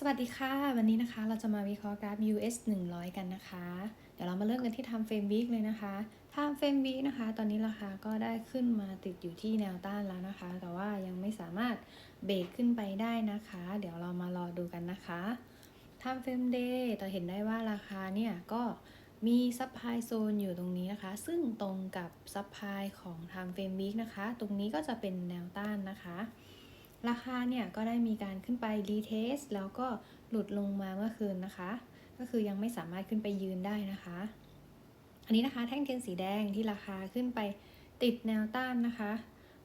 สวัสดีค่ะ วันนี้นะคะเราจะมาวิเคราะห์กราฟ US 100 กันนะคะ เดี๋ยวเรามาเริ่มกันที่ Time Frame Week เลยนะคะ Time Frame Week นะคะ ตอนนี้ราคาก็ได้ขึ้นมาติดอยู่ที่แนวต้านแล้วนะคะ แต่ว่ายังไม่สามารถเบรกขึ้นไปได้นะคะ เดี๋ยวเรามารอดูกันนะคะ Time Frame Day เราเห็นได้ว่าราคาเนี่ยก็มีซับไพโซนอยู่ตรงนี้นะคะ ซึ่งตรงกับซับไพของ Time Frame Week นะคะ ตรงนี้ก็จะเป็นแนวต้านนะคะ ราคาเนี่ยก็ได้มีการขึ้นไปรีเทสแล้วก็หลุดลงมาเมื่อคืนนะคะ ก็คือยังไม่สามารถขึ้นไปยืนได้นะคะ อันนี้นะคะแท่งเทียนสีแดงที่ราคาขึ้นไปติดแนวต้านนะคะ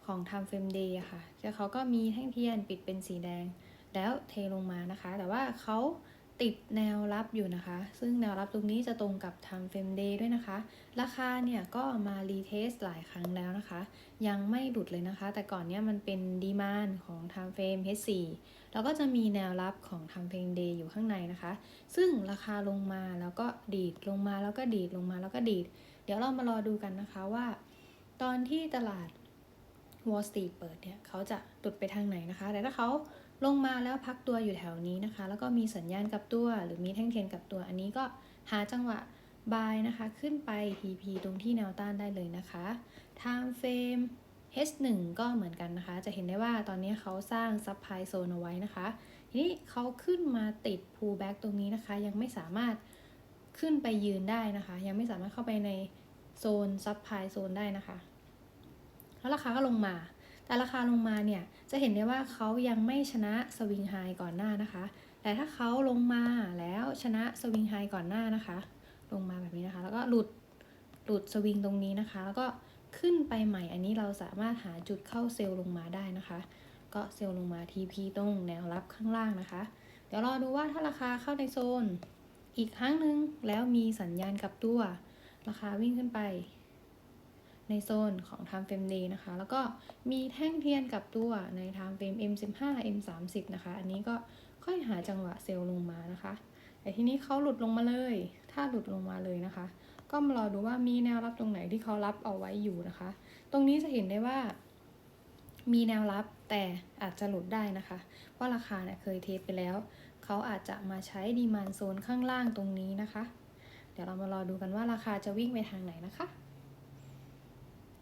ของ Time Frame Day ค่ะแล้วเขาก็มีแท่งเทียนปิดเป็นสีแดง แล้วเทลงมานะคะ แต่ว่าเขา ติดแนวรับอยู่นะคะ ซึ่งแนวรับตรงนี้จะตรงกับ Time Frame Day ด้วยนะคะ ราคาเนี่ยก็มารีเทสหลายครั้งแล้วนะคะ ยังไม่หลุดเลยนะคะ แต่ก่อนเนี้ยมันเป็นดีมานของ Time Frame H4 แล้วก็จะมีแนวรับของ Time Frame Day อยู่ข้างในนะคะ ซึ่งราคาลงมาแล้วก็ดีดลงมาแล้วก็ดีดลงมาแล้วก็ดีด เดี๋ยวเรามารอดูกันนะคะว่า ตอนที่ตลาด Wall Street เปิดเนี่ยเขาจะหลุดไปทางไหนนะคะ แต่ถ้าเขา ลงมาแล้วพักตัวอยู่แถวนี้นะคะ แล้วก็มีสัญญาณกับตัว หรือมีแท่งเทียนกับตัว อันนี้ก็หาจังหวะ buy นะคะ ขึ้นไป TP ตรงที่แนวต้านได้เลยนะคะ time frame H1 ก็เหมือนกันนะคะ จะเห็นได้ว่าตอนนี้เขาสร้าง supply zone เอาไว้นะคะ ทีนี้เขาขึ้นมาติด pullback ตรงนี้นะคะ ยังไม่สามารถขึ้นไปยืนได้นะคะ ยังไม่สามารถเข้าไปในโซน supply zone ได้นะคะ แล้วราคาก็ลงมา แต่ราคาลงมาเนี่ยจะเห็นได้ว่าเขายังไม่ชนะสวิงไฮก่อนหน้านะคะ แต่ถ้าเขาลงมาแล้วชนะสวิงไฮก่อนหน้านะคะ ลงมาแบบนี้นะคะ แล้วก็หลุดหลุดสวิงตรงนี้นะคะ แล้วก็ขึ้นไปใหม่อันนี้เราสามารถหาจุดเข้าเซลล์ลงมาได้นะคะ ก็เซลล์ลงมา TP ตรงแนวรับข้างล่างนะคะ เดี๋ยวรอดูว่าถ้าราคาเข้าในโซน อีกครั้งหนึ่งแล้วมีสัญญาณกลับตัว ราคาวิ่งขึ้นไป ในโซนของ Time Frame Day นะคะ แล้วก็มีแท่งเทียนกลับตัวใน Time Frame M15 M30 นะคะ อันนี้ก็ค่อยหาจังหวะเซลล์ลงมานะคะ แต่ทีนี้เขาหลุดลงมาเลย ถ้าหลุดลงมาเลยนะคะ ก็มารอดูว่ามีแนวรับตรงไหนที่เขารับเอาไว้อยู่นะคะ ตรงนี้จะเห็นได้ว่า มีแนวรับแต่อาจจะหลุดได้นะคะ เพราะราคาเนี่ยเคยเทสไปแล้ว เขาอาจจะมาใช้ดีมานโซนข้างล่างตรงนี้นะคะ เดี๋ยวเรามารอดูกันว่าราคาจะวิ่งไปทางไหนนะคะ